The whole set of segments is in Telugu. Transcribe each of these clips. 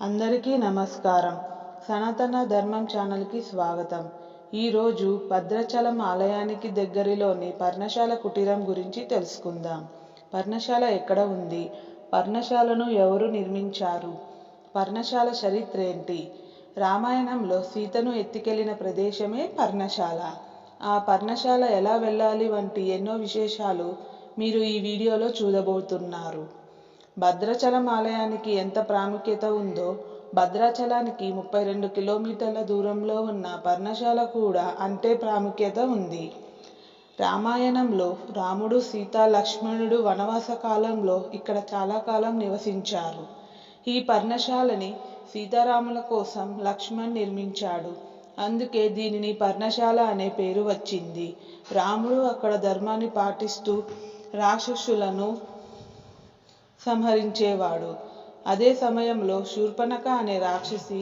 అందరికీ నమస్కారం. సనాతన ధర్మం ఛానల్కి స్వాగతం. ఈరోజు భద్రాచలం ఆలయానికి దగ్గరలోని పర్ణశాల కుటీరం గురించి తెలుసుకుందాం. పర్ణశాల ఎక్కడ ఉంది? పర్ణశాలను ఎవరు నిర్మించారు? పర్ణశాల చరిత్ర ఏంటి? రామాయణంలో సీతను ఎత్తికెళ్ళిన ప్రదేశమే పర్ణశాల. ఆ పర్ణశాల ఎలా వెళ్ళాలి వంటి ఎన్నో విశేషాలు మీరు ఈ వీడియోలో చూడబోతున్నారు. భద్రాచలం ఆలయానికి ఎంత ప్రాముఖ్యత ఉందో భద్రాచలానికి ముప్పై రెండు కిలోమీటర్ల దూరంలో ఉన్న పర్ణశాల కూడా అంతే ప్రాముఖ్యత ఉంది. రామాయణంలో రాముడు సీత లక్ష్మణుడు వనవాస కాలంలో ఇక్కడ చాలా కాలం నివసించారు. ఈ పర్ణశాలని సీతారాముల కోసం లక్ష్మణ్ నిర్మించాడు. అందుకే దీనిని పర్ణశాల అనే పేరు వచ్చింది. రాముడు అక్కడ ధర్మాన్ని పాటిస్తూ రాక్షసులను సంహరించేవాడు. అదే సమయంలో శూర్పణఖ అనే రాక్షసి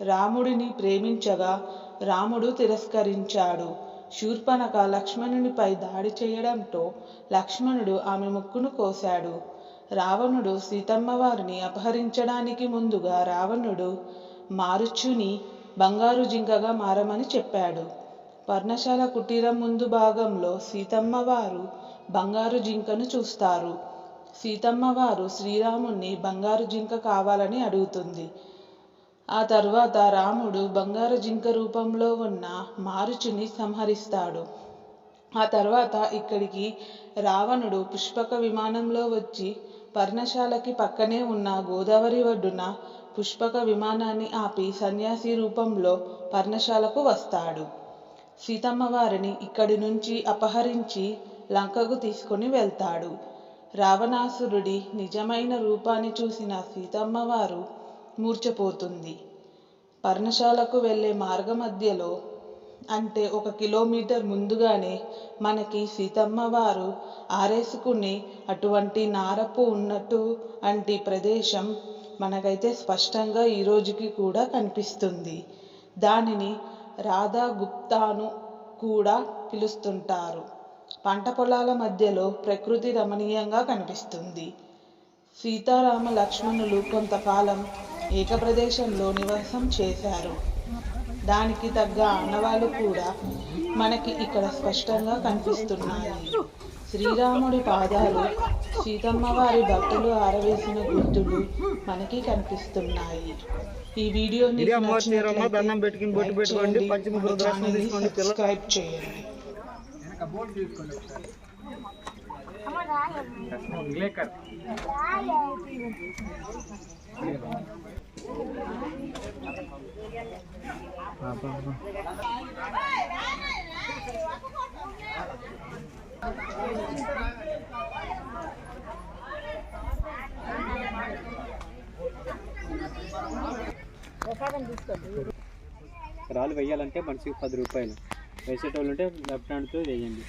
రాముడిని ప్రేమించగా రాముడు తిరస్కరించాడు. శూర్పణఖ లక్ష్మణునిపై దాడి చేయడంతో లక్ష్మణుడు ఆమె ముక్కును కోశాడు. రావణుడు సీతమ్మ వారిని అపహరించడానికి ముందుగా రావణుడు మారుచుని బంగారు జింకగా మారమని చెప్పాడు. పర్ణశాల కుటీరం ముందు భాగంలో సీతమ్మ వారు బంగారు జింకను చూస్తారు. సీతమ్మ వారు శ్రీరాముణ్ణి బంగారు జింక కావాలని అడుగుతుంది. ఆ తర్వాత రాముడు బంగారు జింక రూపంలో ఉన్న మారుచుని సంహరిస్తాడు. ఆ తర్వాత ఇక్కడికి రావణుడు పుష్పక విమానంలో వచ్చి పర్ణశాలకి పక్కనే ఉన్న గోదావరి ఒడ్డున పుష్పక విమానాన్ని ఆపి సన్యాసి రూపంలో పర్ణశాలకు వస్తాడు. సీతమ్మ వారిని ఇక్కడి నుంచి అపహరించి లంకకు తీసుకొని వెళ్తాడు. రావణాసురుడి నిజమైన రూపాన్ని చూసిన సీతమ్మవారు మూర్చపోతుంది పర్ణశాలకు వెళ్ళే మార్గ మధ్యలో అంటే ఒక కిలోమీటర్ ముందుగానే మనకి సీతమ్మవారు ఆరేసుకుని ఆరేసుకునే అటువంటి నారపు ఉన్నట్టు అంటి ప్రదేశం మనకైతే స్పష్టంగా ఈ రోజుకి కూడా కనిపిస్తుంది. దానిని రాధా గుప్తాను కూడా పిలుస్తుంటారు. పంట పొలాల మధ్యలో ప్రకృతి రమణీయంగా కనిపిస్తుంది. సీతారామ లక్ష్మణులు కొంతకాలం ఏక ప్రదేశంలో నివాసం చేశారు. దానికి తగ్గ ఆనవాలు కూడా మనకి ఇక్కడ స్పష్టంగా కనిపిస్తున్నాయి. శ్రీరాముడి పాదాలు సీతమ్మ వారి బట్టలు ఆరవేసిన గుర్తులు మనకి కనిపిస్తున్నాయి. ఈ వీడియో ఇది అమ్మవారి చీరమ్మ, దండం పెట్టుకుని బొట్టు పెట్టుకోండి, పంచముఖ రుద్రాక్షలు తీసుకోండి, పిల్ల- సబ్స్క్రైబ్ చేయండి. రాళ్ళు వేయాలంటే మనిషికి పది రూపాయలు. వేసేటోళ్ళు ఉంటే లెఫ్ట్ హ్యాండ్తో వేయండి.